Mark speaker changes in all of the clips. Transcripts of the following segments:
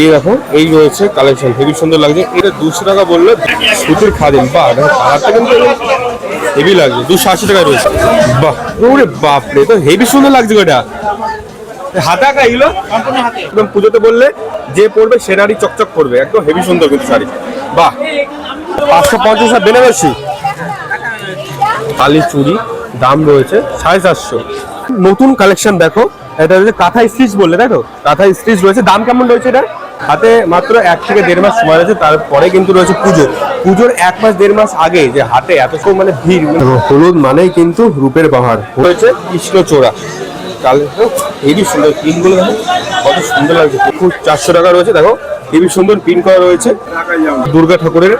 Speaker 1: এই দেখো এই রয়েছে কালেকশন হেভি সুন্দর লাগছে। এটা দুশো টাকা বললে সুতির খাদিম। দেখো কালারটা কিন্তু হেভি লাগছে। দুশো আশি টাকায় রয়েছে। বাহ ওরে বাপরে তো হেভি সুন্দর লাগছে ওটা হাতে আঁকা এগুলো? একদম পুজোতে বললে যে পড়বে চকচক করবে। একদম হেভি সুন্দর কিন্তু শাড়ি। বাহ পাঁচশো পঞ্চাশ আর বেনারসি কালি চুড়ি দাম রয়েছে সাড়ে চারশো। নতুন কালেকশন দেখো। এটা হচ্ছে কাঁথা স্টিচ বললে তাই তো? কাঁথা স্টিচ রয়েছে। দাম কেমন রয়েছে এটা হাতে মাত্র এক থেকে দেড় মাস সময় রয়েছে তারপরে কিন্তু রয়েছে পুজো। পুজোর এক মাস দেড় মাস আগে যে হাতে এত সব মানে ভিড় হলুদ মানেই কিন্তু রূপের বাহার রয়েছে কৃষ্ণচূড়া কাল হেবি সুন্দর পিনগুলো দেখো কত সুন্দর লাগছে। খুব চারশো টাকা রয়েছে দেখো হেবি সুন্দর পিন করা রয়েছে। দুর্গা ঠাকুরের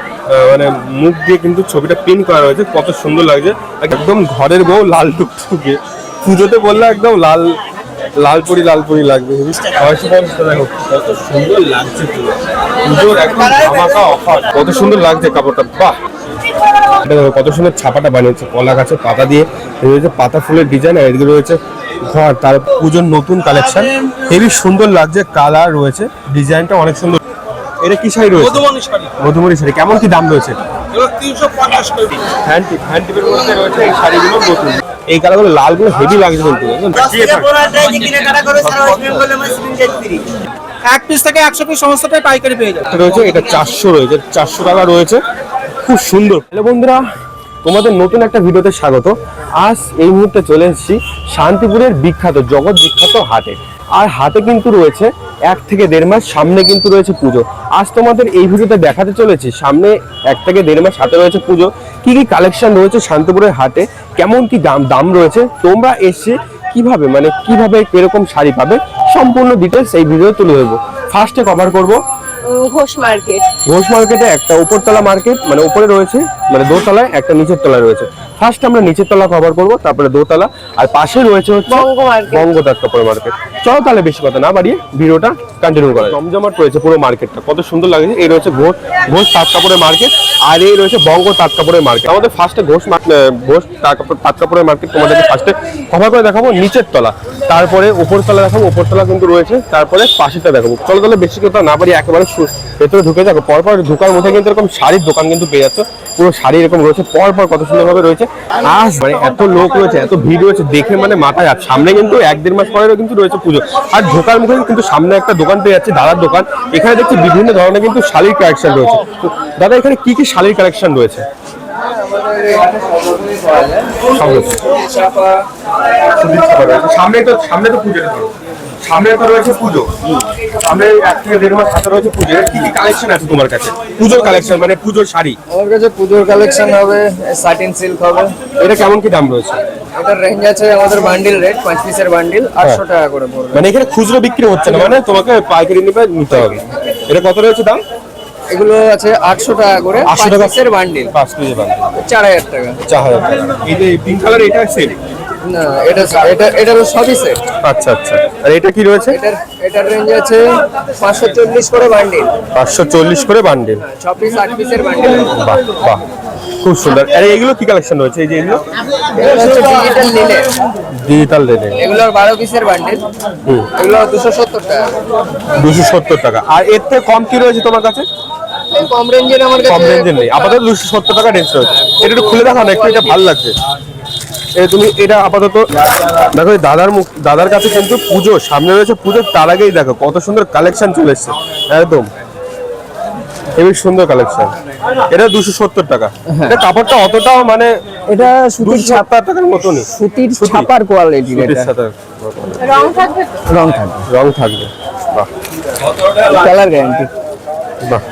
Speaker 1: মানে মুখ দিয়ে কিন্তু ছবিটা পিন করা রয়েছে কত সুন্দর লাগছে। একদম ঘরের বউ লাল টুকটুকে। পুজোতে বললে একদম লাল লালপুরি লালপুরি লাগবে। ছয়শো পঞ্চাশ টাকা দেখো কত সুন্দর লাগছে পুজোর একদম ধামাকা অফার কত সুন্দর লাগছে কাপড়টা। বাহ! দেখো কত সুন্দর ছাপাটা বানিয়েছে। কলা গাছের পাতা দিয়ে রয়েছে পাতা ফুলের ডিজাইন আর এদিকে রয়েছে ঘর। তার পুজোর নতুন কালেকশন হেবি সুন্দর লাগছে কালার রয়েছে ডিজাইনটা অনেক সুন্দর। এটা কি শাড়ি রয়েছে?
Speaker 2: মধুবনী শাড়ি।
Speaker 1: কেমন কি দাম রয়েছে?
Speaker 2: তিনশো পঞ্চাশ।
Speaker 1: হ্যান্ড টিপ হ্যান্ড টিপের মধ্যে রয়েছে এই শাড়িগুলো নতুন। এই কালারগুলো লালগুলো হেভি লাগছে কিন্তু থাকে।
Speaker 2: এক পিস থেকে একশো পিস সমস্তটাই পাইকারি পেয়ে যাবে।
Speaker 1: রয়েছে এটা চারশো রয়েছে চারশো টাকা রয়েছে। খুব সুন্দর। হ্যালো বন্ধুরা তোমাদের নতুন একটা ভিডিওতে স্বাগত। আজ এই মুহূর্তে চলে এসেছি শান্তিপুরের বিখ্যাত জগৎ বিখ্যাত হাটে। আর হাতে কিন্তু রয়েছে এক থেকে দেড় মাস সামনে কিন্তু রয়েছে পুজো। আজ তোমাদের এই ভিডিওতে দেখাতে চলেছি সামনে এক থেকে দেড় মাস হাতে রয়েছে পুজো। কি কি কালেকশন রয়েছে শান্তিপুরের হাটে? কেমন কি দাম দাম রয়েছে? তোমরা এসে কীভাবে মানে কীভাবে কীরকম শাড়ি পাবে? সম্পূর্ণ ডিটেলস এই ভিডিও তুলে ধরবো। ফার্স্টে কভার করব।
Speaker 3: ঘোষ মার্কেট।
Speaker 1: ঘোষ মার্কেটে একটা উপরতলা মার্কেট মানে উপরে রয়েছে মানে দোতলায় একটা নিচের তলায় রয়েছে। ফার্স্ট আমরা নিচের তলা কভার করব তারপরে দোতলা আর পাশে রয়েছে হচ্ছে
Speaker 3: বঙ্গ মার্কেট।
Speaker 1: বঙ্গ তাঁত কাপড় মার্কেট চলো তাহলে বেশি কথা না বাড়িয়ে ভিডিওটা কন্টিনিউ করা। জমজমাট রয়েছে পুরো মার্কেটটা কত সুন্দর লাগছে এই রয়েছে ঘোষ ঘোষ তাঁত কাপড়ের মার্কেট আর এই রয়েছে বঙ্গ তাঁত কাপড়ের মার্কেট আমাদের ফার্স্টে ঘোষ ঘোষ তাঁত কাপড় তাঁত কাপড়ের মার্কেট তোমাদেরকে ফার্স্টে কভার করে দেখাবো নিচের তলা। তারপরে উপর তলা দেখাবো উপর তলা কিন্তু রয়েছে তারপরে পাশেটা দেখাবো। চলো তাহলে বেশি কথা না বাড়িয়ে একেবারে ভেতরে ঢুকে যাব। পরপর ঢুকার মধ্যে কিন্তু এরকম শাড়ির দোকান কিন্তু পেয়ে যাচ্ছ। পুরো শাড়ি এরকম রয়েছে পর পর কত সুন্দর ভাবে রয়েছে। আজ মানে এত লোক রয়েছে, এত ভিড় রয়েছে, দেখে মানে মাথায় আর সামনে কিন্তু এক দেড় মাস পরেও কিন্তু রয়েছে পুজো। আর ঢোকার মুখে কিন্তু সামনে একটা দোকান পেয়ে যাচ্ছে, দাদার দোকান। এখানে দেখছি বিভিন্ন ধরনের কিন্তু শাড়ির কালেকশন রয়েছে। দাদা, এখানে কি কি শাড়ির কালেকশন রয়েছে। সামনে তো সামনে তো পুজো সামনে তো রয়েছে পুজো। সামনে এক থেকে দেড় মাস হাতে রয়েছে পুজো কি কি কালেকশন আছে তোমার কাছে? পুজোর কালেকশন মানে পুজোর শাড়ি।
Speaker 4: আমার কাছে পুজোর কালেকশন হবে সাটিন সিল্ক হবে।
Speaker 1: এটা কেমন কি দাম রয়েছে?
Speaker 4: এটার রেঞ্জ আছে আমাদের বান্ডিল রেট পাঁচ পিসের বান্ডিল আটশো টাকা করে পড়বে।
Speaker 1: মানে এখানে খুচরো বিক্রি হচ্ছে না মানে তোমাকে পাইকারি নিবে নিতে হবে। এটা কত রয়েছে দাম?
Speaker 4: এগুলো আছে আটশো টাকা করে
Speaker 1: আটশো
Speaker 4: পাঁচ
Speaker 1: টাকা
Speaker 4: পিসের বান্ডিল
Speaker 1: পাঁচ কেজি বান
Speaker 4: চার হাজার টাকা।
Speaker 1: চার হাজার টাকা। এই যে পিঙ্ক কালার এটা সেট
Speaker 4: না এটা এটা এটার সবই সেট
Speaker 1: আচ্ছা আচ্ছা। আর এটা কি রয়েছে?
Speaker 4: এটার রেঞ্জ আছে পাঁচশো চল্লিশ করে বান্ডিল
Speaker 1: পাঁচশো চল্লিশ করে বান্ডেল
Speaker 4: ছ পিস আট পিসের বান্ডিল
Speaker 1: বাহ বাহ খুব সুন্দর। আর এগুলো কি কালেকশন রয়েছে? এই যে এগুলো?
Speaker 4: এগুলো ডিজিটাল নিলে
Speaker 1: ডিজিটাল রেটে
Speaker 4: এগুলোর বারো পিসের বান্ডিল
Speaker 1: হুম।
Speaker 4: এগুলো দুশো সত্তর টাকা।
Speaker 1: দুশো সত্তর টাকা। আর এর থেকে কম কি রয়েছে তোমার কাছে?
Speaker 4: কম রেঞ্জের আমার
Speaker 1: কম রেঞ্জের নেই। আপাতত দুশো সত্তর টাকা রেঞ্জ রয়েছে। এটা একটু খুলে দেখো না একটু এটা ভালো লাগছে। তুমি এটা আপাতত দেখো দাদার মুখ দাদার কাছে কিন্তু পুজো সামনে রয়েছে পুজো তার আগেই দেখো কত সুন্দর কালেকশন চলে এসছে। একদম। হেবি সুন্দর কালেকশন এটা দুশো সত্তর টাকা। এটা কাপড়টা অতটাও মানে
Speaker 4: এটা সুতির
Speaker 1: সাত টাকার মতনই।
Speaker 4: সুতির
Speaker 1: সুতি।
Speaker 4: ছাপার
Speaker 1: সাথে
Speaker 3: রং থাকবে?
Speaker 4: রং থাকবে।
Speaker 1: রং থাকবে। বাহ।
Speaker 4: কালার গ্যারান্টি
Speaker 1: বাহ।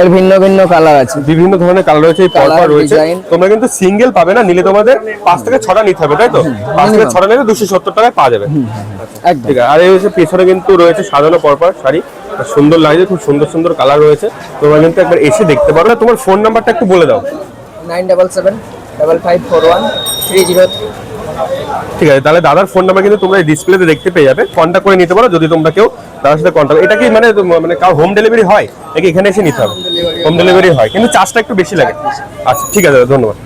Speaker 4: এর ভিন্ন ভিন্ন কালার আছে।
Speaker 1: বিভিন্ন ধরনের কালার রয়েছে এই পরপর রয়েছে। তোমরা কিন্তু সিঙ্গেল পাবে না নিলে তোমাদের পাঁচ থেকে ছটা নিতে হবে তাই তো? পাঁচ থেকে ছটা নিলে দুশো সত্তর টাকায় পাওয়া যাবে। ঠিক আছে আর এই হচ্ছে পেছনে কিন্তু রয়েছে সাজানো পরপর শাড়ি। সুন্দর লাগছে খুব সুন্দর সুন্দর কালার রয়েছে। তোমরা কিন্তু একবার এসে দেখতে পারো। তোমার ফোন নাম্বারটা একটু বলে দাও।
Speaker 4: Nine double seven double five four one three zero
Speaker 1: ঠিক আছে, তাহলে দাদার ফোন নাম্বার কিন্তু তোমরা ডিসপ্লেতে দেখতে পেয়ে যাবে। কন্ট্যাক্ট করে নিতে পারো যদি তোমরা কেউ দাদার সাথে কন্ট্যাক্ট এটা কি মানে মানে হোম ডেলিভারি হয়? নাকি এখানে এসে নিতে হবে? হোম ডেলিভারি হয়, কিন্তু চার্জটা একটু বেশি লাগে। আচ্ছা ঠিক আছে, ধন্যবাদ।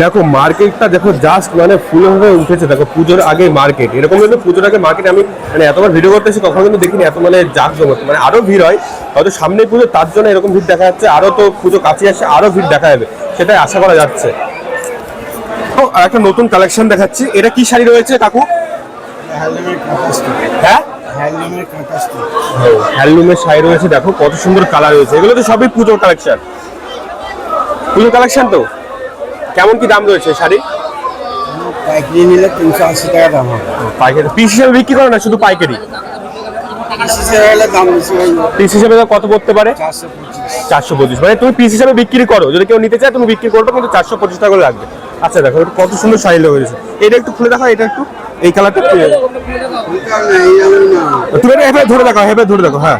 Speaker 1: দেখো মার্কেটটা দেখো জাস্ট মানে ফুল হয়ে উঠেছে। দেখো, পুজোর আগে মার্কেট এরকম কিন্তু পুজোর আগে মার্কেট আমি মানে এতবার ভিডিও করতেছি, কখনো কিন্তু দেখিনি। এত মানে জাঁকজমক। মানে আরও ভিড় হয়। হয়তো সামনে পুজো, তার জন্য এরকম ভিড় দেখা যাচ্ছে। আরও তো পুজো কাছে আসছে আরও ভিড় দেখা যাবে। সেটাই আশা করা যাচ্ছে। আর একটা নতুন কালেকশন দেখাচ্ছি। এটা কি শাড়ি রয়েছে কাকু? হ্যাঁ? হ্যান্ডলুমের শাড়ি রয়েছে দেখো কত সুন্দর কালার রয়েছে। এগুলো তো সবই পুজোর কালেকশন পুজোর কালেকশন তো? কেমন কি দাম রয়েছে শাড়ি?
Speaker 5: পাইকারি নিলে তিনশো আশি টাকা দাম হবে।
Speaker 1: পাইকারি। পিস হিসেবে বিক্রি করে না শুধু পাইকারি? পিস হিসেবে কত পড়তে পারে?
Speaker 5: চারশো পঁচিশ।
Speaker 1: মানে তুমি পিস হিসাবে বিক্রি করো। যদি কেউ নিতে চায় তুমি বিক্রি করবে কিন্তু চারশো পঁচিশ টাকা করে লাগবে। আচ্ছা দেখো কত সুন্দর শাড়ি রয়েছে। এটা একটু খুলে দেখো এটা একটু এই কালারটা তুমি এটা এভাবে ধরে দেখো এভাবে ধরে দেখো হ্যাঁ।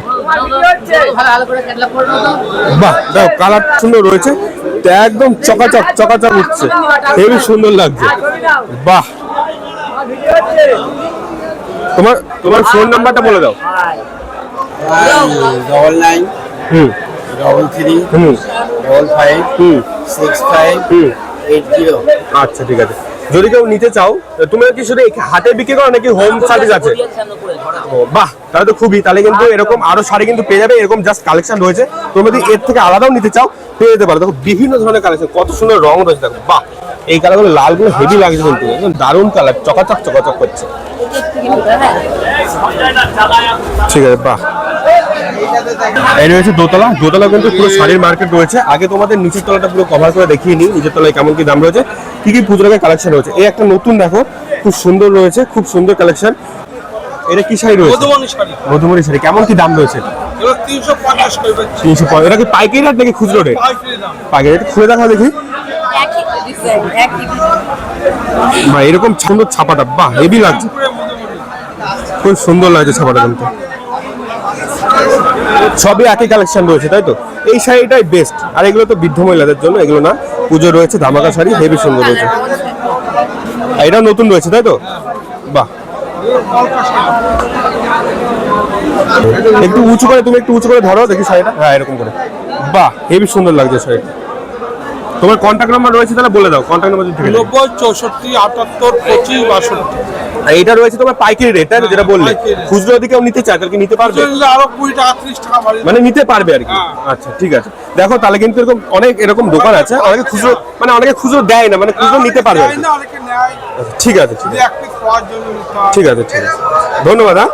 Speaker 1: বাহ দেখো কালার সুন্দর রয়েছে তো একদম চকাচক চকাচক উঠছে। হেবি সুন্দর লাগছে। বাহ। তোমার তোমার ফোন নাম্বারটা বলে দাও।
Speaker 5: ডবল নাইন
Speaker 1: হুম।
Speaker 5: ডবল থ্রি
Speaker 1: হুম।
Speaker 5: ডবল ফাইভ
Speaker 1: হুম।
Speaker 5: সিক্স ফাইভ
Speaker 1: হুম। আচ্ছা ঠিক আছে। যদি কেউ নিতে চাও তুমি কি শুধু হাতে বিক্রি করো নাকি হোম সার্ভিস আছে? ও বাহ তাহলে তো খুবই। তাহলে কিন্তু এরকম আরও শাড়ি কিন্তু পেয়ে যাবে এরকম জাস্ট কালেকশন রয়েছে। তুমি যদি এর থেকে আলাদাও নিতে চাও পেয়ে যেতে পারো। দেখো বিভিন্ন ধরনের কালেকশন কত সুন্দর রং রয়েছে দেখো বাহ। এই কালারগুলো লালগুলো হেভি লাগছে কিন্তু একদম দারুণ কালার চকাচক চকাচক করছে। ঠিক আছে বাহ। এই রয়েছে দোতলা। দোতলা কিন্তু পুরো শাড়ির মার্কেট রয়েছে। আগে তোমাদের নিচের তলাটা পুরো কভার করে দেখিয়ে নিই নিচের তলায় কেমন কি দাম রয়েছে কি কি পুজোর আগে কালেকশন রয়েছে। এই একটা নতুন দেখো খুব সুন্দর রয়েছে খুব সুন্দর কালেকশন এটা কি শাড়ি রয়েছে?
Speaker 2: মধুবনী শাড়ি।
Speaker 1: মধুমরি শাড়ি। কেমন কি দাম রয়েছে?
Speaker 2: তিনশো পঞ্চাশ
Speaker 1: এটা কি পাইকারি রেট নাকি খুচরো রেট
Speaker 2: পাইকারি
Speaker 1: রেট খুলে দেখা। দেখি বা এরকম সুন্দর ছাপাটা বাহ হেভি লাগছে। খুব সুন্দর লাগছে ছাপাটা কিন্তু। সবই একই কালেকশন রয়েছে, তাই তো? এই শাড়িটাই বেস্ট আর এগুলো তো বৃদ্ধ মহিলাদের জন্য, এগুলো না, পুজো রয়েছে, ধামাকা শাড়ি হেভি সুন্দর রয়েছে। আর নতুন রয়েছে, তাই তো? বাহ। একটু উঁচু করে, তুমি একটু উঁচু করে ধরো, দেখি শাড়িটা। হ্যাঁ এরকম করে। বাহ হেভি সুন্দর লাগছে শাড়িটা। তোমার কন্ট্যাক্ট নাম্বার রয়েছে তাহলে বলে দাও কন্ট্যাক্ট নাম্বার থেকে।
Speaker 2: নব্বই চৌষট্টি আটাত্তর পঁচিশ বাষট্টি।
Speaker 1: আর এটা রয়েছে তোমার পাইকারি রেট তাই যেটা বললে। খুচরো যদি নিতে চায় তাহলে কি নিতে পারবে?
Speaker 2: আরও কুড়ি টাকা ত্রিশ টাকা
Speaker 1: মানে নিতে পারবে আর কি?
Speaker 2: হ্যাঁ।
Speaker 1: আচ্ছা ঠিক আছে। দেখো তাহলে কিন্তু এরকম অনেক এরকম দোকান আছে অনেকে খুচরো মানে অনেকে খুচরো দেয় না মানে খুচরো নিতে পারবে আচ্ছা, ঠিক আছে ঠিক আছে। ঠিক আছে ঠিক আছে। ধন্যবাদ হ্যাঁ।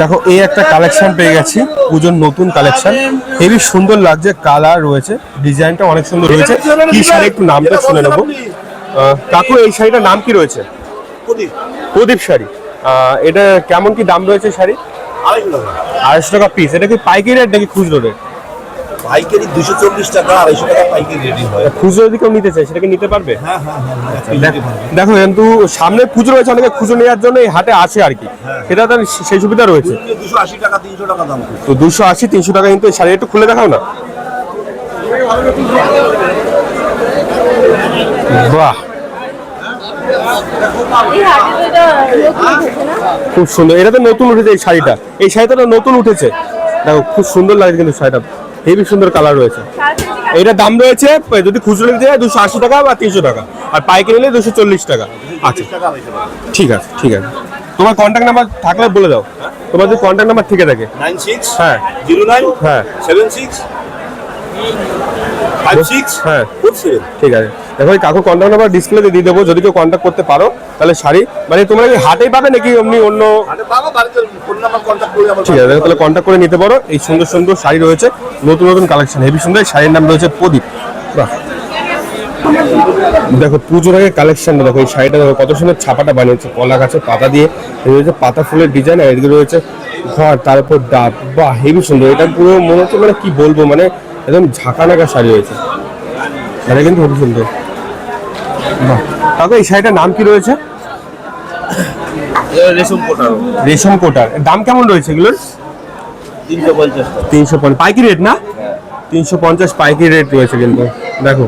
Speaker 1: দেখো এই একটা কালেকশন পেয়ে গেছি পুজোর নতুন কালেকশন হেবি সুন্দর লাগছে কালার রয়েছে ডিজাইনটা অনেক সুন্দর রয়েছে। কি শাড়ি একটু নামটা শুনে নেব। কাকু এই শাড়িটার নাম কি রয়েছে? প্রদীপ। শাড়ি। এটা কেমন কি দাম রয়েছে শাড়ি? আড়াইশো টাকা। পিস এটা কি পাইকারি রেট নাকি খুচরো রেট
Speaker 6: পাইকারি দুশো চল্লিশ টাকা আড়াইশো টাকা পাইকারি রেডি হয়।
Speaker 1: খুচরো যদি কেউ নিতে চায় সেটাকে নিতে পারবে?
Speaker 6: হ্যাঁ হ্যাঁ হ্যাঁ
Speaker 1: দেখো কিন্তু সামনে পুজো রয়েছে অনেকে খুচরো নেওয়ার জন্য এই হাটে আছে আর কি। সেটা তার সেই সুবিধা রয়েছে।
Speaker 6: দুশো আশি টাকা তিনশো টাকা দাম।
Speaker 1: তো দুশো আশি তিনশো টাকা কিন্তু শাড়ি একটু খুলে দেখাও না। বাহ। খুব সুন্দর। এটা তো নতুন উঠেছে এই শাড়িটা। এই শাড়িটা নতুন উঠেছে। দেখো খুব সুন্দর লাগছে কিন্তু শাড়িটা। হেভি সুন্দর কালার রয়েছে। এটার দাম রয়েছে যদি খুচরো নিতে যায় দুশো আশি টাকা বা তিনশো টাকা। আর পাইকারি নিলে দুশো চল্লিশ টাকা। আচ্ছা। ঠিক আছে ঠিক আছে। তোমার কন্ট্যাক্ট নাম্বার থাকলে বলে দাও। তোমার যদি কন্ট্যাক্ট নাম্বার থেকে থাকে।
Speaker 6: নাইন সিক্স
Speaker 1: হ্যাঁ।
Speaker 6: জিরো নাইন
Speaker 1: হ্যাঁ।
Speaker 6: সেভেন সিক্স সিক্স
Speaker 1: হ্যাঁ। ঠিক আছে। দেখো এই কাকুর কন্ট্যাক্ট নাম্বার ডিসপ্লেতে দিয়ে দেবো যদি কেউ কন্ট্যাক্ট করতে পারো তাহলে শাড়ি। মানে তোমরা কি হাটেই পাবে নাকি এমনি অন্য ঠিক আছে তাহলে কন্ট্যাক্ট করে নিতে পারো। এই সুন্দর সুন্দর শাড়ি রয়েছে নতুন নতুন কালেকশন হেভি সুন্দর শাড়ির নাম রয়েছে প্রদীপ। বাহ। দেখো পুজোর আগে কালেকশনটা দেখো এই শাড়িটা দেখো কত সুন্দর ছাপাটা বানিয়েছে কলা গাছের পাতা দিয়ে। রয়েছে পাতা ফুলের ডিজাইন আর এদিকে রয়েছে ঘর তার উপর ডাব। বাহ হেভি সুন্দর। এটা পুরো মনে হচ্ছে মানে কি বলব মানে একদম ঝাঁকা ঝাঁকানাকা শাড়ি হয়েছে এটা কিন্তু খুব সুন্দর। বাহ। এই শাড়িটার নাম কি রয়েছে?
Speaker 6: রেশম কোটার।
Speaker 1: রেশম কোটার। দাম কেমন রয়েছে এগুলোর?
Speaker 6: তিনশো পঞ্চাশ
Speaker 1: পাইকারি রেট না? তিনশো পঞ্চাশ পাইকারি রেট রয়েছে কিন্তু। দেখো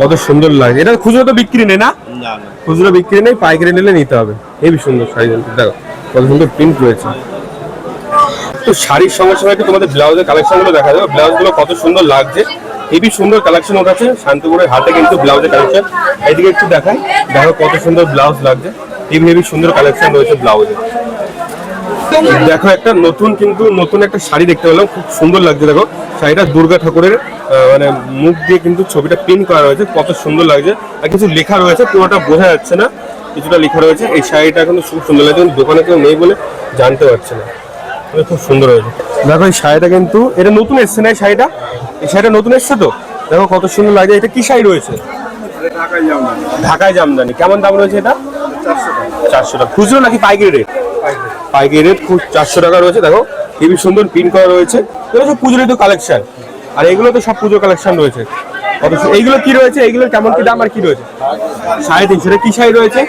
Speaker 1: কত সুন্দর লাগে। এটা খুচরো তো বিক্রি নেই না?
Speaker 6: না
Speaker 1: খুচরো বিক্রি নেই পাইকারি নিলে নিতে হবে। হেবি সুন্দর শাড়ি দেখো কত সুন্দর প্রিন্ট রয়েছে। তো শাড়ির সঙ্গে একটু তোমাদের ব্লাউজের কালেকশনগুলো দেখা যাবে। ব্লাউজগুলো কত সুন্দর লাগছে হেবি সুন্দর কালেকশন ওঠাচ্ছে শান্তিপুরের হাতে কিন্তু ব্লাউজের কালেকশন এদিকে একটু দেখাই, দেখো কত সুন্দর ব্লাউজ লাগছে। হেবি হেবি সুন্দর কালেকশন রয়েছে ব্লাউজে। দেখো একটা নতুন কিন্তু নতুন একটা শাড়ি দেখতে পেলাম, খুব সুন্দর লাগছে, দেখো। শাড়িটা দুর্গা ঠাকুরের মানে মুখ দিয়ে কিন্তু ছবিটা প্রিন্ট করা রয়েছে, কত সুন্দর লাগছে। আর কিছু লেখা রয়েছে, পুরোটা বোঝা যাচ্ছে না, কিছুটা লেখা রয়েছে। এই শাড়িটা কিন্তু খুব সুন্দর লাগছে দোকানে কেউ নেই বলে জানতে পারছে না। খুব সুন্দর হয়েছে। দেখো এই শাড়িটা কিন্তু, এটা নতুন এসছে না এই শাড়িটা? এই শাড়িটা নতুন এসছে তো? দেখো কত সুন্দর লাগছে এটা কি শাড়ি রয়েছে? ঢাকায় জামদানি। কেমন দাম রয়েছে এটা? চারশো টাকা। খুচরো নাকি পাইকারি রেট পাইকারি রেট খুব চারশো টাকা রয়েছে। দেখো হেবি সুন্দর প্রিন্ট করা রয়েছে। এগুলো সব পুজোর তো কালেকশন আর এগুলো তো সব পুজোর কালেকশন রয়েছে। সু- এইগুলো কি রয়েছে? এইগুলো কেমন কি দাম আর কি রয়েছে? সাড়ে তিনশো। কি শাড়ি রয়েছে?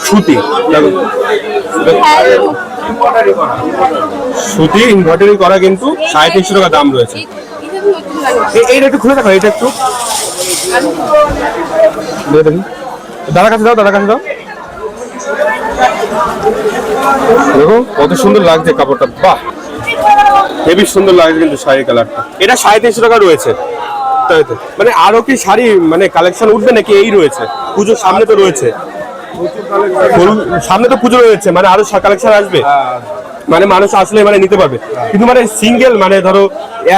Speaker 1: সুতি। দেখো। সুতি ইনভার্টারি করা কিন্তু সাড়ে তিনশো টাকা দাম রয়েছে। এই- এইটা একটু খুলে দেখো এটা একটু। দেখি দাদার কাছে দাও, দাদার কাছে দাও। দেখো কত সুন্দর লাগছে কাপড়টা। বাহ! হেবি সুন্দর লাগছে কিন্তু শাড়ির কালারটা। এটা সাড়ে তিনশো টাকা রয়েছে। তাই তো? মানে আরও কি শাড়ি মানে কালেকশন উঠবে নাকি এই রয়েছে? পুজোর সামনে তো রয়েছে। বলুন, সামনে তো পুজো রয়েছে মানে আরও কালেকশন আসবে। মানে মানুষ আসলে মানে নিতে পারবে। কিন্তু মানে সিঙ্গেল মানে ধরো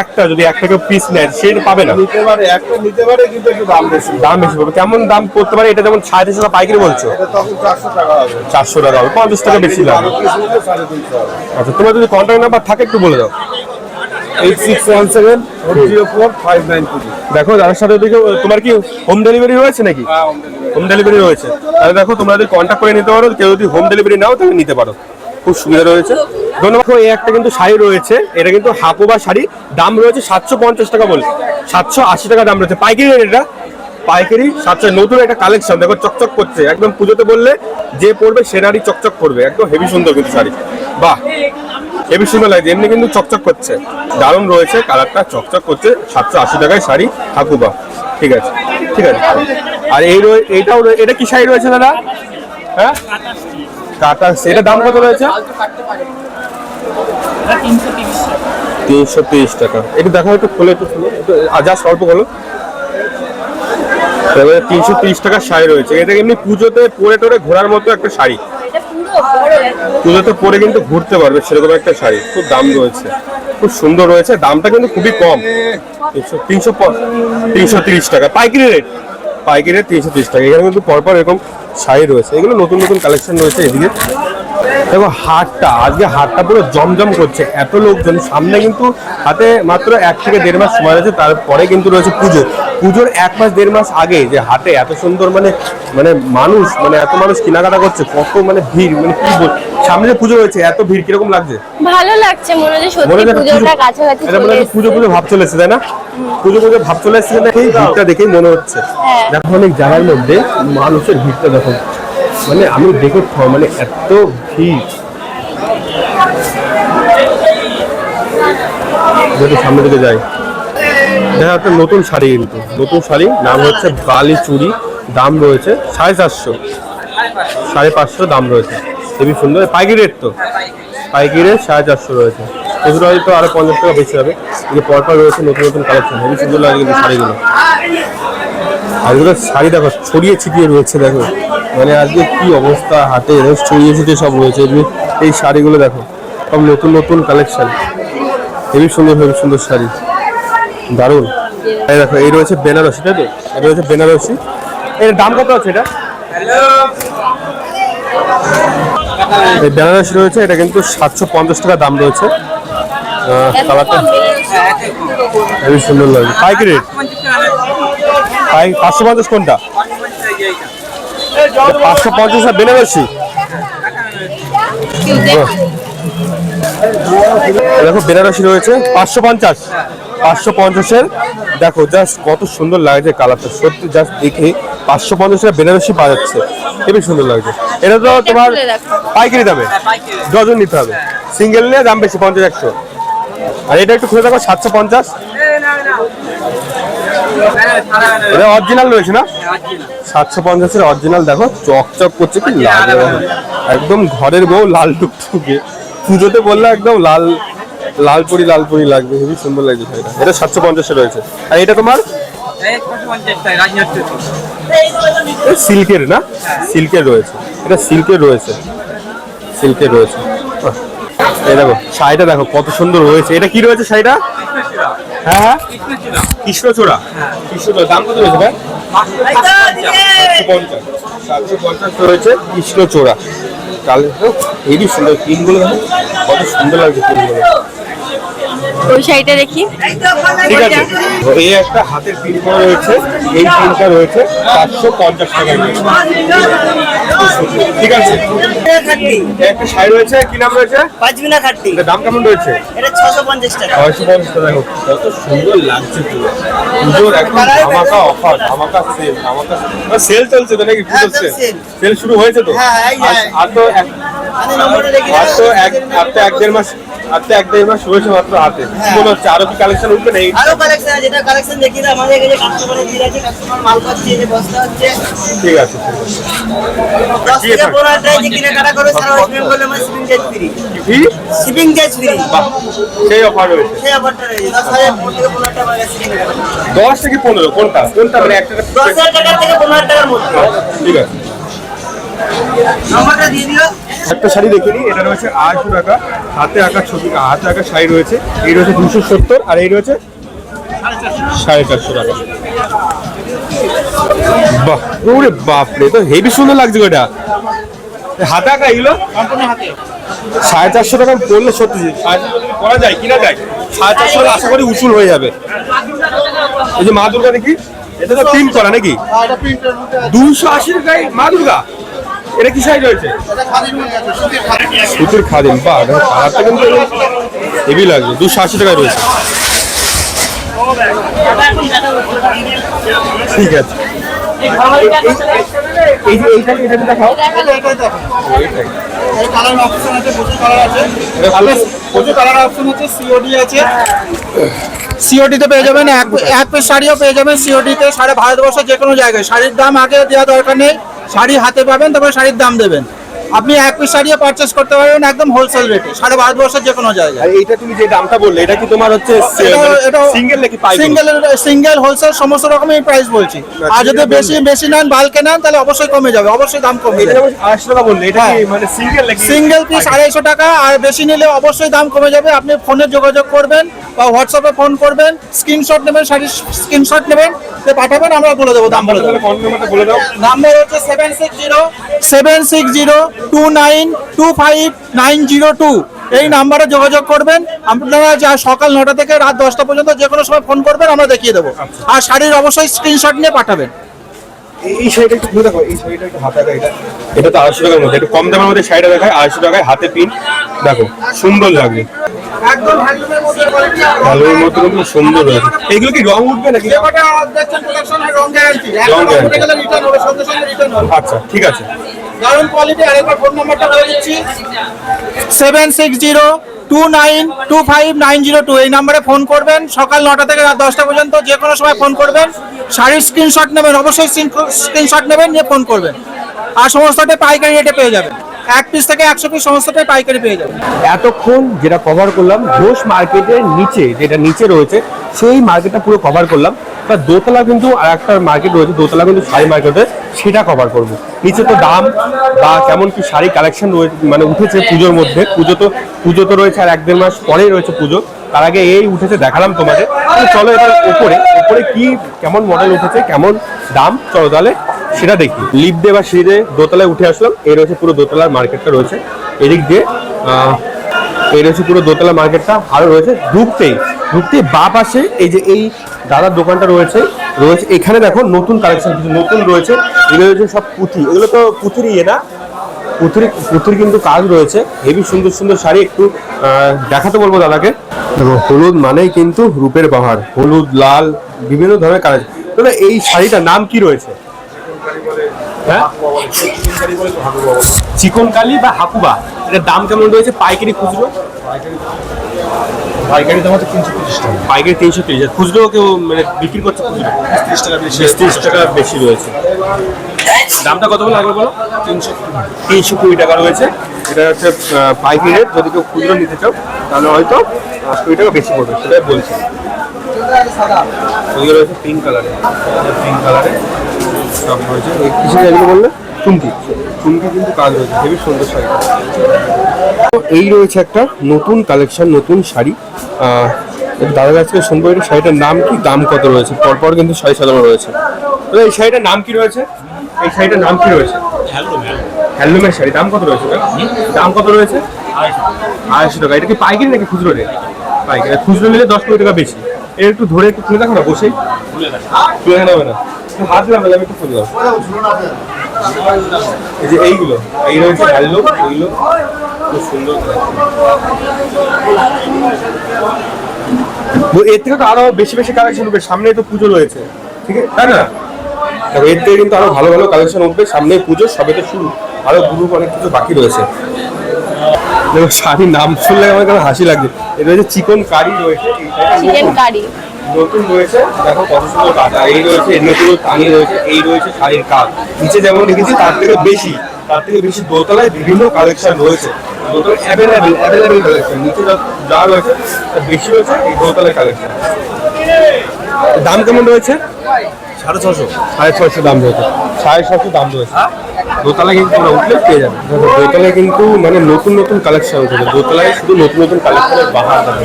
Speaker 1: একটা যদি একটা কেউ পিস নেয় সে পাবে না।
Speaker 6: নিতে পারে একটা নিতে পারে কিন্তু একটু দাম বেশি।
Speaker 1: দাম বেশি পাবে। কেমন দাম করতে পারে? এটা যেমন সাড়ে তিনশো টাকা পাইকারি বলছো।
Speaker 6: চারশো টাকা হবে।
Speaker 1: পঞ্চাশ টাকা বেশি লাগবে আচ্ছা তোমার যদি কন্ট্যাক্ট নাম্বার থাকে একটু বলে দাও।
Speaker 6: Eight six one seven zero four five nine two
Speaker 1: দেখো দাদার সাথে দেখো তোমার কি হোম ডেলিভারি রয়েছে নাকি? হোম ডেলিভারি রয়েছে তাহলে দেখো তোমরা যদি কন্ট্যাক্ট করে নিতে পারো কেউ যদি হোম ডেলিভারি নাও তাহলে নিতে পারো। খুব সুবিধা রয়েছে। ধন্যবাদ। এই একটা কিন্তু শাড়ি রয়েছে। এটা কিন্তু হাপোবা শাড়ি। দাম রয়েছে সাতশো পঞ্চাশ টাকা বলে। সাতশো আশি টাকা দাম রয়েছে। পাইকারি রেট এটা। পাইকারি সাতশো নতুন একটা কালেকশন দেখো চকচক করছে। একদম পুজোতে বললে যে পরবে সে নারী চকচক করবে। একদম হেভি সুন্দর কিন্তু শাড়ি। বাহ! হেভি সুন্দর লাগছে এমনি কিন্তু চকচক করছে। দারুণ রয়েছে কালারটা, চকচক করছে। সাতশো আশি টাকায় শাড়ি ঠাকুবা ঠিক আছে ঠিক আছে। আর এই এইটাও এটা কি শাড়ি রয়েছে দাদা? হ্যাঁ? কাটা সেটা দাম কত রয়েছে? তিনশো তিরিশ টাকা। একটু দেখো, একটু খুলে, একটু যা স্বল্প হলো এবারে তিনশো তিরিশ টাকার শাড়ি রয়েছে। এটা এমনি পুজোতে পরে টরে ঘোরার মতো একটা শাড়ি। পুজোতে পরে কিন্তু ঘুরতে পারবে, সেরকম একটা শাড়ি। খুব দাম রয়েছে। খুব সুন্দর রয়েছে, দামটা কিন্তু খুবই কম। তিনশো তিনশো তিরিশ টাকা। পাইকারি রেট পাইকারি রেট তিনশো তিরিশ টাকা। এখানে কিন্তু পরপর এরকম শাড়ি রয়েছে এগুলো নতুন নতুন কালেকশন রয়েছে এদিকে। দেখো হাটটা আজকে হাটটা পুরো জমজম করছে এত লোকজন সামনে কিন্তু হাতে মাত্র এক থেকে দেড় মাস সময় রয়েছে তারপরে কিন্তু রয়েছে পুজো। পুজোর এক মাস দেড় মাস আগে যে হাটে এত সুন্দর মানে মানে মানুষ মানে এত মানুষ কেনাকাটা করছে কত মানে ভিড় মানে কি বল সামনে যে পুজো রয়েছে এত ভিড় কীরকম লাগছে?
Speaker 3: ভালো লাগছে মনে হচ্ছে সত্যি পুজোটা কাছাকাছি চলে
Speaker 1: হচ্ছে পুজো পুজো ভাব চলে এসেছে তাই না? পুজো পুজো ভাব চলে এসেছে না ভিড়টা দেখেই মনে হচ্ছে।
Speaker 3: হ্যাঁ।
Speaker 1: দেখো অনেক জায়গার মধ্যে মানুষের ভিড়টা দেখো মানে আমি দেখে মানে এত ভিড়। যদি সামনে দিকে যাই। দেখা একটা নতুন শাড়ি কিন্তু। নতুন শাড়ি, নাম হচ্ছে বালি চুড়ি, দাম রয়েছে সাড়ে চারশো। সাড়ে পাঁচশো দাম রয়েছে। খুবই সুন্দর। পাইকারি রেট তো। পাইকারি রেট সাড়ে চারশো রয়েছে। খুচরো হয়তো আরও পঞ্চাশ টাকা বেশি হবে। কিন্তু পরপর রয়েছে নতুন নতুন কালেকশন। খুবই সুন্দর লাগে শাড়িগুলো। আর এগুলো শাড়ি দেখো ছড়িয়ে ছিটিয়ে রয়েছে দেখো। মানে আজকে কি অবস্থা হাতে ছড়িয়ে ছিটিয়ে সব রয়েছে। এই- শাড়িগুলো দেখো সব নতুন নতুন কালেকশন হেবি সুন্দর হেবি সুন্দর শাড়ি। দারুণ। এই দেখো এই রয়েছে বেনারসি তাই তো? এটা রয়েছে বেনারসি। এর দাম কত আছে এটা? এই বেনারসি রয়েছে এটা কিন্তু সাতশো পঞ্চাশ টাকা দাম রয়েছে। কালারটা। হেবি সুন্দর লাগে। পাইকারি রেট? পাই পাঁচশো পঞ্চাশ কোনটা? পাঁচশো পঞ্চাশ বেনারসি দেখো বেনারসি রয়েছে। পাঁচশো পঞ্চাশ। পাঁচশো পঞ্চাশের দেখো জাস্ট কত সুন্দর লাগছে কালারটা। সত্যি জাস্ট দেখে। পাঁচশো পঞ্চাশের বেনারসি পাওয়া যাচ্ছে। খুবই সুন্দর লাগছে। এটা তো তোমার পাইকারি দামে। ডজন নিতে হবে। সিঙ্গেল নিয়ে দাম বেশি পঞ্চাশ একশো। আর এটা একটু খুলে দেখো সাতশো পঞ্চাশ। এটা অরিজিনাল রয়েছে না? সাতশো পঞ্চাশের অরিজিনাল দেখো চকচক করছে কি লাল একদম ঘরের বউ লাল টুকটুকে। পুজোতে বললে একদম লাল লাল পরি লাল পরি লাগবে খুবই সুন্দর লাগছে শাড়িটা। এটা সাতশো পঞ্চাশে রয়েছে। আর এটা তোমার? সিল্কের না? সিল্কের রয়েছে। এটা সিল্কের রয়েছে। সিল্কের রয়েছে। এই দেখো শাড়িটা দেখো কত সুন্দর রয়েছে এটা কি রয়েছে শাড়িটা? হ্যাঁ হ্যাঁ। কৃষ্ণচূড়া। কৃষ্ণচূড়া। দাম কত রয়েছে ভাই? পঞ্চাশ। সাতশো পঞ্চাশ রয়েছে কৃষ্ণচূড়া। কালে হেবি সুন্দর পিনগুলো কত সুন্দর লাগছে পিনগুলো
Speaker 3: ওই শাড়িটা দেখি।
Speaker 1: ঠিক আছে। এই একটা হাতের পিন করা রয়েছে। এই পিনটা রয়েছে চারশো পঞ্চাশ টাকা ঠিক আছে। একটা শাড়ি রয়েছে কি নাম রয়েছে?
Speaker 7: পাঁচমিনা খাট্টি
Speaker 1: দাম কেমন রয়েছে?
Speaker 7: এটা ছশো পঞ্চাশ টাকা।
Speaker 1: ছয়শো পঞ্চাশ টাকা দেখো কত সুন্দর লাগছে পুরো। পুজোর এখন ধামাকা অফার ধামাকা সেল ধামাকা সেল চলছে তো নাকি? পুজোর সেল সেল শুরু হয়েছে তো?
Speaker 7: হ্যাঁ,
Speaker 1: আর তো এক
Speaker 7: আমি নম্বরটা লিখে
Speaker 1: আর তো
Speaker 7: দিলাম।
Speaker 1: এক আর এক দেড় মাস আর এক দেড় মাস রয়েছে মাত্র হাতে। মনে হচ্ছে আরও কি কালেকশন উঠবে না
Speaker 7: আরও কালেকশন আছে যেটা কালেকশন দেখি না আমাদের কাছে কাস্টমারের ভিড় আছে কাস্টমার মাল পাচ্ছে যে বস্তা হচ্ছে।
Speaker 1: ঠিক আছে ঠিক
Speaker 7: দশ থেকে পনেরো হাজার যে কেনাকাটা করবে সারা ওয়েস্ট বেঙ্গল আমার শিপিং চার্জ ফ্রি
Speaker 1: কি?
Speaker 7: শিপিং চার্জ ফ্রি
Speaker 1: সেই অফার রয়েছে।
Speaker 7: সেই অফারটা রয়েছে দশ হাজার থেকে পনেরো টাকা আমার কাছে কেনাকাটা করবে।
Speaker 1: দশ থেকে পনেরো কোনটা? কোনটা মানে একটা
Speaker 7: দশ হাজার টাকা থেকে পনেরো হাজার টাকার মধ্যে।
Speaker 1: ঠিক আছে।
Speaker 7: নম্বরটা দিয়ে দিও।
Speaker 1: একটা শাড়ি দেখে নিই, এটা রয়েছে আড়াইশো টাকা। হাতে আঁকা ছবি, হাতে আঁকা শাড়ি রয়েছে। এই রয়েছে দুশো সত্তর, আর এই রয়েছে সাড়ে চারশো টাকা। বাহ, ওরে বাপরে, তো হেভি সুন্দর লাগছে এটা। হাতে আঁকা এগুলো? সাড়ে চারশো টাকা পড়লে সত্যি করা যায়, কিনা যায়? সাড়ে চারশো টাকা আশা করি উসুল হয়ে যাবে। এই যে মা দুর্গা দেখি? এটা তো প্রিন্ট করা নাকি? দুশো আশি টাকায় মা দুর্গা? এটা কি সাইজ রয়েছে? সুতির খাদিম বা কালারটা কিন্তু হেভি লাগছে দুশো আশি টাকায় রয়েছে। ঠিক আছে।
Speaker 2: সিওডিতে পেয়ে যাবেন এক এক পিস শাড়িও পেয়ে যাবেন সিওডিতে সারা ভারতবর্ষের যে কোনো জায়গায়। শাড়ির দাম আগে দেওয়া দরকার নেই। শাড়ি হাতে পাবেন তারপরে শাড়ির দাম দেবেন। আপনি এক পিস শাড়িও পারচেস করতে পারবেন একদম হোলসেল রেটে সারা ভারতবর্ষের যে কোনো জায়গায়।
Speaker 1: আর এইটা তুমি যে দামটা বললে এটা কি তোমার হচ্ছে সিঙ্গেল নাকি পাইকারি
Speaker 2: সিঙ্গেল সিঙ্গেল হোলসেল সমস্ত রকমের প্রাইস বলছি। আর যদি বেশি বেশি নেন বাল্কে নেন তাহলে অবশ্যই কমে যাবে অবশ্যই দাম কমে যাবে।
Speaker 1: আড়াইশো টাকা বললে এটা কি
Speaker 2: হ্যাঁ।
Speaker 1: মানে সিঙ্গেল নাকি
Speaker 2: সিঙ্গেল পিস আড়াইশো টাকা আর বেশি নিলে অবশ্যই দাম কমে যাবে। আপনি ফোনে যোগাযোগ করবেন বা হোয়াটসঅ্যাপে ফোন করবেন স্ক্রিনশট নেবেন শাড়ির স্ক্রিনশট নেবেন পাঠাবেন আমরা বলে দেবো দাম বলে দেবো। নাম্বার হচ্ছে seven six zero seven six zero two nine two five nine zero two. এই নাম্বারে যোগাযোগ করবেন। আপনারা যা সকাল নটা থেকে রাত দশটা পর্যন্ত যে কোনো সময় ফোন করবেন আমরা দেখিয়ে দেবো। আর শাড়ির অবশ্যই স্ক্রিনশট নিয়ে পাঠাবেন।
Speaker 1: এই- এই শাড়িটা একটু দেখো এই শাড়িটা একটু হাতে এটা এটা তো আড়াইশো টাকার মধ্যে একটু কম দামের মধ্যে শাড়িটা দেখায় আড়াইশো টাকায় হাতে পিন। দেখো সুন্দর লাগবে ভালোর মতো কিন্তু সুন্দর এগুলো কি রং উঠবে নাকি?
Speaker 2: যেটা দেখছেন প্রোডাকশন আর রং গ্যারান্টি
Speaker 1: রং guarantee।
Speaker 2: গেলে রিটার্ন হবে সঙ্গে সঙ্গে রিটার্ন হবে।
Speaker 1: আচ্ছা ঠিক আছে।
Speaker 2: দারুণ কোয়ালিটি আরেকবার ফোন নাম্বারটা বলে দিচ্ছি। Seven six zero two nine two five nine zero two এই নাম্বারে ফোন করবেন, সকাল নটা থেকে রাত দশটা পর্যন্ত যে কোনো সময় ফোন করবেন। শাড়ির স্ক্রিনশট নেবেন, অবশ্যই স্ক্রিনশট নেবেন, নিয়ে ফোন করবেন। আর সমস্তটাই পাইকারি রেটে পেয়ে যাবেন। এক পিস থেকে একশো পিস সমস্তটাই পাইকারি পেয়ে যাবেন।
Speaker 1: এতক্ষণ যেটা কভার করলাম, ঘোষ মার্কেটের নিচে, যেটা নিচে রয়েছে সেই মার্কেটটা পুরো কভার করলাম। বা দোতলা কিন্তু আর একটা মার্কেট রয়েছে, দোতলা কিন্তু শাড়ি মার্কেটে সেটা কভার করব। নিচে তো দাম বা কেমন কি শাড়ি কালেকশন রয়েছে মানে উঠেছে পুজোর মধ্যে। পুজো তো পুজো তো রয়েছে আর এক দেড় মাস পরেই রয়েছে পুজো। তার আগে এই উঠেছে, দেখালাম তোমাদের। চলো এবার ওপরে ওপরে কি, কেমন মডেল উঠেছে, কেমন দাম? চলো তাহলে সেটা দেখি। লিফট দিয়ে বা সিঁড়ি দোতলায় উঠে আসলাম। এই রয়েছে পুরো দোতলার মার্কেটটা রয়েছে। এদিক দিয়ে রয়েছে পুরো দোতলা মার্কেটটা আরও রয়েছে। ঢুকতেই ঢুকতেই বা পাশে এই যে এই দাদার দোকানটা রয়েছে রয়েছে এখানে দেখো নতুন কালেকশন কিছু নতুন রয়েছে। এগুলো রয়েছে সব পুঁথি, এগুলো তো পুঁথির ইয়ে না? পুঁথির পুঁথির কিন্তু কাজ রয়েছে, হেভি সুন্দর সুন্দর শাড়ি একটু দেখাতে বলব দাদাকে। দেখো, হলুদ মানেই কিন্তু রূপের বাহার হলুদ, লাল, বিভিন্ন ধরনের কালেকশন তাহলে এই শাড়িটার নাম কি রয়েছে? হ্যাঁ? চিকন কালি বা হাকুবা এটার দাম কেমন রয়েছে? পাইকারি খুচরো?
Speaker 6: পাইকারি দাম হচ্ছে তিনশো টাকা।
Speaker 1: পাইকারি তিনশো তিরিশ খুচরো কেউ মানে বিক্রি করছে খুচরো?
Speaker 6: তিরিশ টাকা বেশি
Speaker 1: তিরিশ টাকা বেশি রয়েছে। দামটা কত বলে আগে বলো? তিনশো তিনশো কুড়ি টাকা রয়েছে। এটা হচ্ছে পাইকারি রেট। যদি কেউ খুচরো নিতে চাও তাহলে হয়তো কুড়ি টাকা বেশি পড়বে সেটাই বলছি। ওইগুলো রয়েছে পিঙ্ক কালারে পিঙ্ক কালারে সব রয়েছে। এই কিসে বললে? চুমকি। চুমকি কিন্তু কাজ রয়েছে হেবি সুন্দর শাড়ি। তো এই রয়েছে একটা নতুন কালেকশন নতুন শাড়ি। আহ, দাদা কাছ থেকে শুনব এই শাড়িটার নাম কি দাম কত রয়েছে? পরপর কিন্তু শাড়ি সাজানো রয়েছে। তো এই শাড়িটার নাম কি রয়েছে? এই শাড়িটার নাম কি রয়েছে? হ্যান্ডলুমের শাড়ি দাম কত রয়েছে? দাম কত রয়েছে? আড়াইশো টাকা। এটা কি পাইকারি নাকি খুচরো রেট পাইকারি। খুচরো নিলে দশ কোটি টাকা বেশি। এটা একটু ধরে একটু খুলে দেখো না বসে খুলে নেবে না। হাত দিলাম আমি একটু খুলে দাও। এই যে এইগুলো এই রয়েছে হ্যান্ডলুম এইগুলো খুব সুন্দর এর থেকে তো আরও বেশি বেশি কালেকশন উঠবে সামনে তো পুজো রয়েছে ঠিক আছে? তাই না? দেখো এর থেকে কিন্তু আরও ভালো ভালো কালেকশন উঠবে সামনে পুজো সবে তো শুরু। আরও গ্রুপ অনেক কিছু বাকি রয়েছে। দেখো শাড়ির নাম শুনলে আমার কেন হাসি লাগছে। এটা হচ্ছে চিকন কারি রয়েছে
Speaker 3: চিকেন কারি।
Speaker 1: নতুন রয়েছে দেখো কত সুন্দর কাটা। এই রয়েছে এর পুরো টানি রয়েছে এই রয়েছে শাড়ির কাজ নিচে যেমন রেখেছি তার থেকে বেশি তার থেকে বেশি দোতলায় বিভিন্ন কালেকশন রয়েছে। দোতলায় অ্যাভেলেবেল অ্যাভেলেবেল কালেকশন নিচে যা- রয়েছে বেশি রয়েছে এই দোতলায় কালেকশন দাম কেমন রয়েছে?
Speaker 6: সাড়ে ছশো
Speaker 1: সাড়ে ছশো দাম রয়েছে। সাড়ে ছশো দাম রয়েছে। দোতলায় কিন্তু তোমরা উঠলে পেয়ে যাবে। দোতলায় কিন্তু মানে নতুন নতুন কালেকশন উঠেছে দোতলায় শুধু নতুন নতুন কালেকশনের বাহার থাকে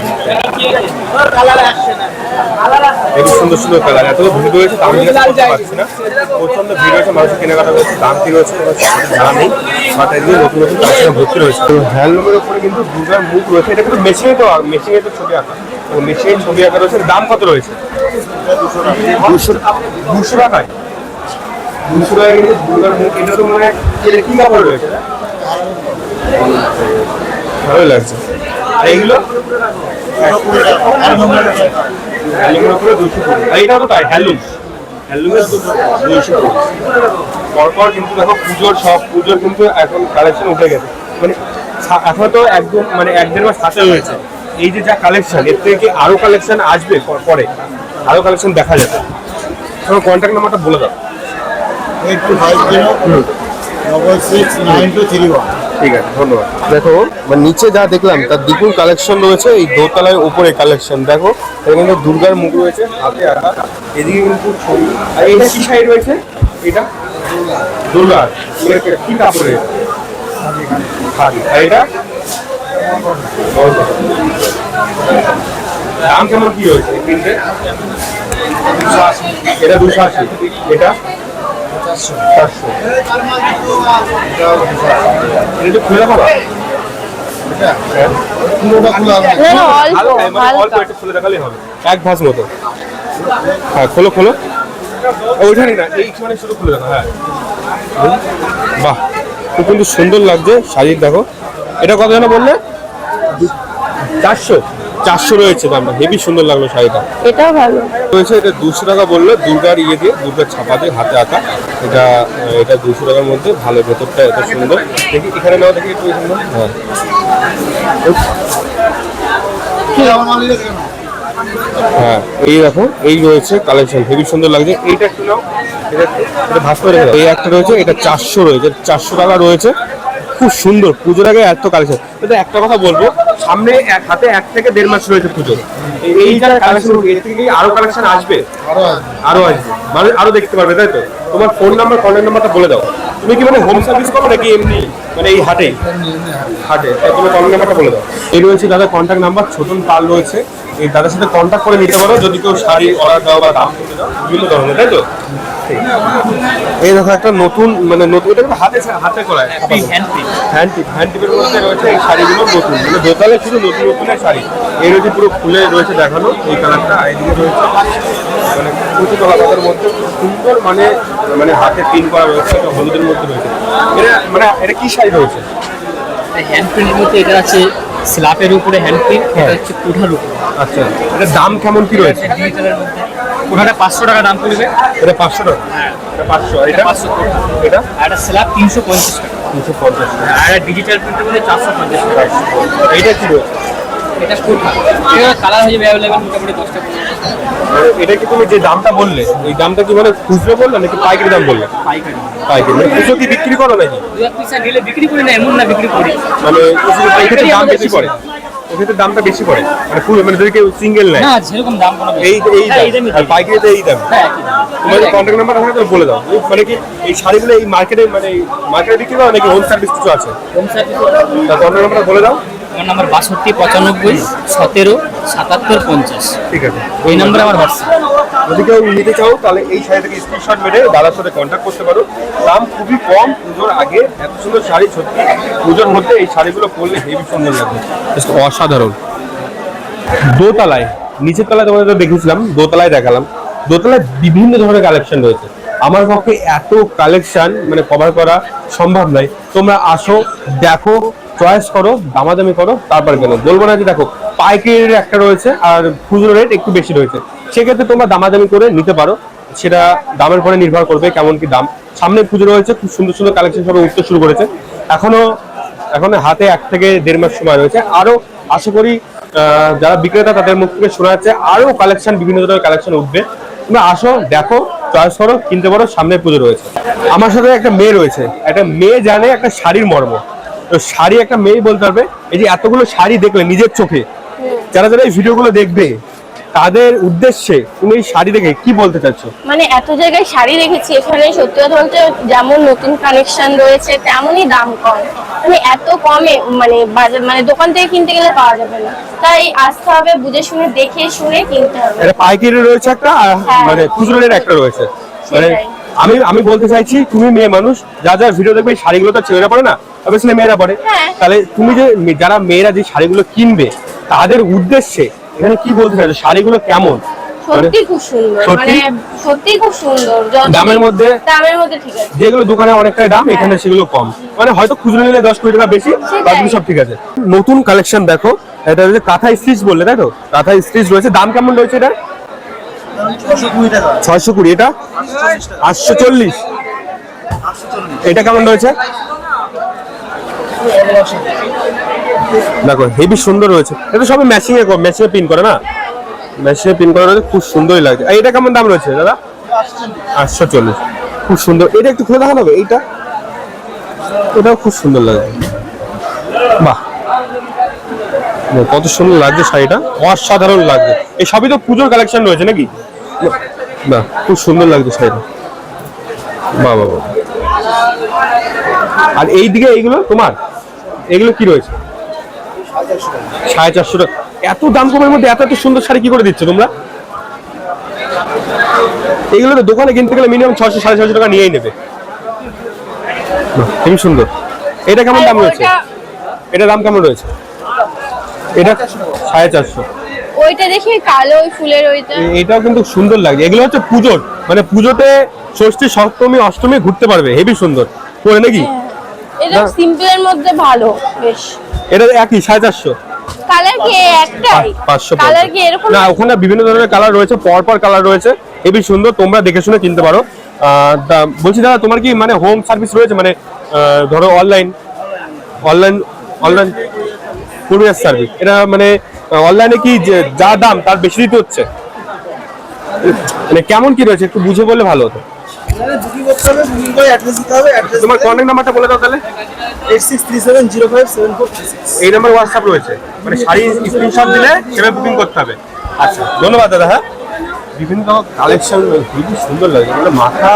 Speaker 1: খুব সুন্দর সুন্দর কালার এত ভিড় রয়েছে দাম জিজ্ঞেস করতে পারছি না। প্রচণ্ড ভিড় রয়েছে মানুষের কেনাকাটা রয়েছে দাম কি রয়েছে জানা নেই। বাট এদিকে নতুন নতুন কালেকশন ভর্তি রয়েছে। তো হ্যান্ডলুমের উপরে কিন্তু দুর্গার মুখ রয়েছে এটা কিন্তু মেশিনে তো মেশিনে তো ছবি আঁকা। তো মেশিনে ছবি আঁকা রয়েছে দাম কত রয়েছে? দুশো দুশো টাকায়? দুশো টাকায় কিন্তু দুর্গার মুখ এটা তো মানে কি কাপড় রয়েছে? ভালো লাগছে। এইগুলো? হ্যালুমের উপরে দুশো কুড়ি। আর এটাও তো তাই হ্যালুম। হ্যালুমের দুশো কুড়ি। পরপর কিন্তু দেখো পুজোর সব পুজোর কিন্তু এখন কালেকশন উঠে গেছে। মানে এখন তো একদম মানে এক দেড় মাস হাতে রয়েছে এই যে যা কালেকশন এর থেকে কি আরও কালেকশন আসবে পরে আরও কালেকশন দেখা যাবে। তোমার কন্ট্যাক্ট নাম্বারটা বলে দাও।
Speaker 6: Eight two five zero double six nine two three one
Speaker 1: ঠিক আছে, ধন্যবাদ। দেখো মানে নিচে যা দেখলাম, তার দ্বিগুণ কালেকশন রয়েছে, এই দোতলায় উপরে কালেকশন দেখো, এখানে কিন্তু দুর্গার মুখ রয়েছে, হাতে আঁকা এদিকে কিন্তু ছবি। এটা কি শাড়ি রয়েছে? এটা? দুর্গার। কি কাপড়ের? খাদি আর এটা? দাম কেমন কি হয়েছে এটা দুশো আশি। এটা? এক ভাঁজ মতো। হ্যাঁ খোলো খোলো। ওইখানে না এইখানে শুধু খুলে দেখো হ্যাঁ। বাহ খুব কিন্তু সুন্দর লাগছে শাড়ির দেখো। এটা কত যেন বললে? চারশো। চারশো রয়েছে দামটা। হেভি সুন্দর লাগল শাড়িটা।
Speaker 3: এটাও ভালো।
Speaker 1: রয়েছে এটা দুশো টাকা বলল দুর্গার ইয়ে দিয়ে দুর্গার ছাপা দিয়ে হাতে আঁকা। এটা এটা দুশো টাকার মধ্যে ভালো ভেতরটা এত সুন্দর। দেখি এখানে নাও দেখি একটু হ্যাঁ। হ্যাঁ এই দেখো এই রয়েছে কালেকশন হেভি সুন্দর লাগছে। এইটা একটু নাও এটা একটু- এটা ভাস করে রেখে দাও। এই একটা রয়েছে এটা চারশো রয়েছে চারশো টাকা রয়েছে। খুব সুন্দর পুজোর আগে এত কালেকশন কিন্তু একটা কথা বলব সামনে এক হাতে এক থেকে দেড় মাস রয়েছে পুজো। এই- যারা কালেকশন এর থেকে কি আরও কালেকশন আসবে? আরও আসবে। মানে আরও দেখতে পারবে তাই তো? তোমার ফোন নাম্বার কন্ট্যাক্ট নাম্বারটা বলে দাও। তুমি কি মানে হোম সার্ভিস করো নাকি এমনি মানে এই হাটে? হাটে। তাই তুমি কন্ট্যাক্ট নাম্বারটা বলে দাও। এই রয়েছে দাদা কন্ট্যাক্ট নাম্বার ছোটন পাল রয়েছে। এই দাদার সাথে কন্ট্যাক্ট করে নিতে পারো। যদি কেউ শাড়ি অর্ডার দাও বা দাম করতে দাও বিভিন্ন ধরনের তাই তো? এই দেখো একটা নতুন মানে নতুন এটা হাতে হাতে করা হ্যান্ড টিপ হ্যান্ড টিপের মধ্যে রয়েছে এই শাড়িগুলো নতুন। মানে দোতলে শুধু নতুন নতুনের শাড়ি। এই রয়েছে পুরো খুলে রয়েছে দেখানো এই কালারটা এইদিকে রয়েছে। মানে কুচি কলাপাতার মধ্যে সুন্দর মানে মানে হাতে পিন করা রয়েছে এটা হলুদের মধ্যে রয়েছে। এটা মানে এটা কি শাড়ি রয়েছে?
Speaker 8: হ্যান্ড প্রিন্টের মধ্যে এটা আছে স্ল্যাপের উপরে হ্যান্ড প্রিন্ট এটা হচ্ছে কুঠার উপরে।
Speaker 1: আচ্ছা এটার দাম কেমন কি রয়েছে?
Speaker 8: ডিজিটালের মধ্যে। কুঠাটা পাঁচশো টাকা দাম পড়বে।
Speaker 1: এটা পাঁচশো টাকা? এটা পাঁচশো। এটা?
Speaker 8: পাঁচশো
Speaker 1: এটা?
Speaker 8: একটা স্ল্যাব তিনশো পঞ্চাশ টাকা।
Speaker 1: তিনশো পঞ্চাশ
Speaker 8: আর একটা ডিজিটাল প্রিন্টের মধ্যে চারশো পঞ্চাশ টাকা।
Speaker 1: এইটা কি রয়েছে
Speaker 8: এটা ফুল এটা কালার হয়ে যাবে অ্যাভেলেবেল মোটামুটি দশটা
Speaker 1: এটা কি তুমি যে দামটা বললে ওই দামটা কি মানে খুচরো বললে নাকি পাইকারি দাম বললে?
Speaker 8: পাইকারি।
Speaker 1: পাইকারি। মানে খুচরো কি বিক্রি করো নাকি?
Speaker 8: দু এক পিসা নিলে বিক্রি করি না এমন না বিক্রি করি।
Speaker 1: মানে খুচরো এক্ষেত্রে দাম বেশি
Speaker 8: বেশি।
Speaker 1: এক্ষেত্রে দামটা বেশি পড়ে। মানে ফুল মানে যদি কেউ সিঙ্গেল নেয়।
Speaker 8: না সেরকম দাম কোনো
Speaker 1: এই এই
Speaker 8: হ্যাঁ,
Speaker 1: দাম আর। পাইকারিতে এই দাম।
Speaker 8: হ্যাঁ
Speaker 1: তোমার কন্ট্যাক্ট নাম্বার আমাকে বলে দাও। মানে কি এই শাড়িগুলো এই মার্কেটে মানে মার্কেটে বিক্রি হয় নাকি হোম সার্ভিস কিছু আছে?
Speaker 8: হোম সার্ভিস
Speaker 1: কন্ট্যাক্ট নাম্বারটা বলে দাও।
Speaker 8: আমার নাম্বার বাষট্টি পঁচানব্বই সতেরো সাতাত্তর পঞ্চাশ।
Speaker 1: ঠিক আছে।
Speaker 8: এই নাম্বারে আমার হোয়াটসঅ্যাপ
Speaker 1: যদি কেউ নিতে চাও তাহলে এই শাড়ি থেকে স্ক্রিনশট মেরে দাদার সাথে কন্ট্যাক্ট করতে পারো। দাম খুবই কম পুজোর আগে এত সুন্দর শাড়ি সত্যি পুজোর মধ্যে এই শাড়িগুলো পরলে হেভি সুন্দর লাগবে অসাধারণ। দোতলায় নিচের তলায় তোমাদের দেখেছিলাম দোতলায় দেখালাম। দোতলায় বিভিন্ন ধরনের কালেকশন রয়েছে। আমার পক্ষে এত কালেকশন মানে কভার করা সম্ভব নয়। তোমরা আসো দেখো চয়েস করো, দামাদামি করো, তারপর কেন? বলব না যে দেখো, পাইকারির একটা রয়েছে আর খুচরো রেট একটু বেশি রয়েছে। সেক্ষেত্রে তোমরা দামাদামি করে নিতে পারো। সেটা দামের পরে নির্ভর করবে কেমন কি দাম। সামনে পুজো রয়েছে, খুব সুন্দর সুন্দর কালেকশন সবে উঠতে শুরু করেছে। এখনও, এখন হাতে এক থেকে দেড় মাস সময় রয়েছে। আরও আশা করি যারা বিক্রেতা তাদের মুখ থেকে শোনা যাচ্ছে, আরও কালেকশন বিভিন্ন ধরনের কালেকশন উঠবে। তোমরা আসো, দেখো চয়েস করো, কিনতে পারো, সামনে পুজো রয়েছে। আমার সাথে একটা মেয়ে রয়েছে। একটা মেয়ে জানে একটা শাড়ির মর্ম। তো শাড়ি একটা মেয়ে বলতে পারবে এই যে এতগুলো শাড়ি দেখলে নিজের চোখে যারা যারা এই ভিডিওগুলো দেখবে তাদের উদ্দেশ্যে তুমি এই শাড়ি দেখে কি বলতে চাচ্ছ?
Speaker 3: মানে এত জায়গায় শাড়ি দেখেছি এখানে সত্যি কথা বলতে যেমন নতুন কালেকশন রয়েছে তেমনই দাম কম। মানে এত কমে মানে বাজার মানে দোকান থেকে কিনতে গেলে পাওয়া যাবে না। তাই আসতে হবে বুঝে শুনে দেখে শুনে কিনতে হবে।
Speaker 1: এটা পাইকারি রয়েছে একটা
Speaker 3: হ্যাঁ।
Speaker 1: মানে খুচরোর একটা রয়েছে। মানে। আমি আমি বলতে চাইছি তুমি মেয়ে মানুষ যা যা ভিডিও দেখবে এই শাড়িগুলো তো ছেলেরা পরে না? অবশ্যই মেয়েরা পরে।
Speaker 3: হ্যাঁ।
Speaker 1: তাহলে তুমি যে যারা মেয়েরা যে শাড়িগুলো কিনবে তাদের উদ্দেশ্যে এখানে কি বলতে চাইছো? শাড়িগুলো কেমন? মানে
Speaker 3: সত্যি খুব সুন্দর। মানে সত্যি খুব সুন্দর।
Speaker 1: দামের মধ্যে?
Speaker 3: দামের মধ্যে ঠিক আছে।
Speaker 1: যেগুলো দোকানে অনেকটা দাম এখানে সেগুলো কম। মানে হয়তো খুচরো নিলে দশ কোটি টাকা বেশি। বাকি সব ঠিক আছে। নতুন কালেকশন দেখো এটা হচ্ছে কাঁথা স্টিচ বললে তো? কাঁথা স্টিচ রয়েছে। দাম কেমন রয়েছে এটা ছয়শো কুড়ি এটা? আটশো চল্লিশ। এটা কেমন রয়েছে? দেখো হেভি সুন্দর রয়েছে। এটা সবাই ম্যাচিং এ ম্যাচিং এ পিন করে না? ম্যাচিং এ পিন করা রয়েছে খুব সুন্দরই লাগছে। এটা কেমন দাম রয়েছে দাদা? আটশো চল্লিশ। খুব সুন্দর। এটা একটু খুলে দেখানো হবে এইটা? এটাও খুব সুন্দর বাহ বাহ, কত সুন্দর লাগছে শাড়িটা। অসাধারণ লাগছে। এই সবই তো পুজোর কালেকশন রয়েছে নাকি? বাহ খুব সুন্দর লাগছে শাড়িটা। বাহ বাহ। আর এই দিকে এইগুলো তোমার? এগুলো কি রয়েছে? সাড়ে চারশো টাকা। এত দাম কমের মধ্যে এত এত সুন্দর শাড়ি কি করে দিচ্ছ তোমরা? এগুলো তো দোকানে কিনতে গেলে মিনিমাম ছশো সাড়ে ছশো টাকা নিয়েই নেবে। বাহ, খুবই সুন্দর। এটা কেমন দাম রয়েছে? এটা দাম কেমন রয়েছে? এটা সাড়ে চারশো।
Speaker 3: ওইটা দেখি কালো ওই ফুলের ওইটা।
Speaker 1: এটাও কিন্তু সুন্দর লাগছে। এগুলো হচ্ছে পুজোর। মানে পুজোতে ষষ্ঠী সপ্তমী অষ্টমী ঘুরতে পারবে। হেভি সুন্দর। পরে নাকি?
Speaker 3: এটা সিম্পলের মধ্যে ভালো বেশ।
Speaker 1: এটা একই সাড়ে চারশো।
Speaker 3: কালার কি একটাই?
Speaker 1: পাঁচশো
Speaker 3: কালার কি এরকম?
Speaker 1: না ওখানে বিভিন্ন ধরনের কালার রয়েছে। পর পর কালার রয়েছে। হেবি সুন্দর। তোমরা দেখে শুনে কিনতে পারো। বলছি দাদা তোমার কি মানে হোম সার্ভিস রয়েছে? মানে ধরো online online online courier service এটা মানে অনলাইনে কি যে দাম তার বেশি দিতে হচ্ছে? মানে কেমন কি রয়েছে? একটু বুঝে বললে ভালো হতো। তোমার কন্ট্যাক্ট নাম্বারটা বলে দাও তাহলে। এই নাম্বার হোয়াটসঅ্যাপ রয়েছে। মানে শাড়ি স্ক্রিনশট দিলে বুকিং করতে হবে। আচ্ছা ধন্যবাদ দাদা হ্যাঁ? বিভিন্ন কালেকশন খুবই সুন্দর লাগে। মানে মাথা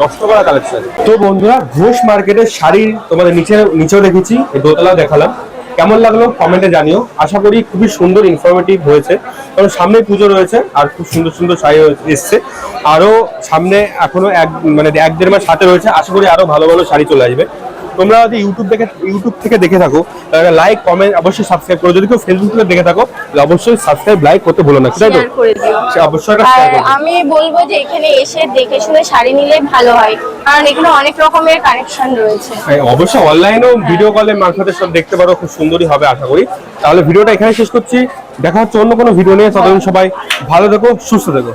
Speaker 1: নষ্ট করা কালেকশন তো বন্ধুরা ঘোষ মার্কেটের শাড়ির তোমাদের নিচে নিচেও দেখেছি দোতলা দেখালাম। কেমন লাগল কমেন্টে জানিও। আশা করি খুবই সুন্দর ইনফরমেটিভ হয়েছে। কারণ সামনে পুজো রয়েছে আর খুব সুন্দর সুন্দর শাড়ি এসছে। আরও সামনে এখনও এক মানে এক দেড় মাস হাতে রয়েছে। আশা করি আরও ভালো ভালো শাড়ি চলে আসবে। তোমরা যদি ইউটিউব দেখে ইউটিউব থেকে দেখে থাকো তাহলে লাইক কমেন্ট অবশ্যই সাবস্ক্রাইব করো। যদি কেউ ফেসবুক থেকে দেখে থাকো অবশ্যই সাবস্ক্রাইব লাইক করতে ভুলো না তাই তো অবশ্যই।
Speaker 3: আমি বলব যে এখানে এসে দেখে শুনে শাড়ি নিলে ভালো হয় কারণ এখানে অনেক রকমের কানেকশন রয়েছে।
Speaker 1: হ্যাঁ, অবশ্যই অনলাইনেও ভিডিও কলে মারফতে সব দেখতে পারো খুব সুন্দরই হবে আশা করি। তাহলে ভিডিওটা এখানে শেষ করছি। দেখা হচ্ছে অন্য কোনো ভিডিও নিয়ে। ততদিন সবাই ভালো থেকো সুস্থ থেকো।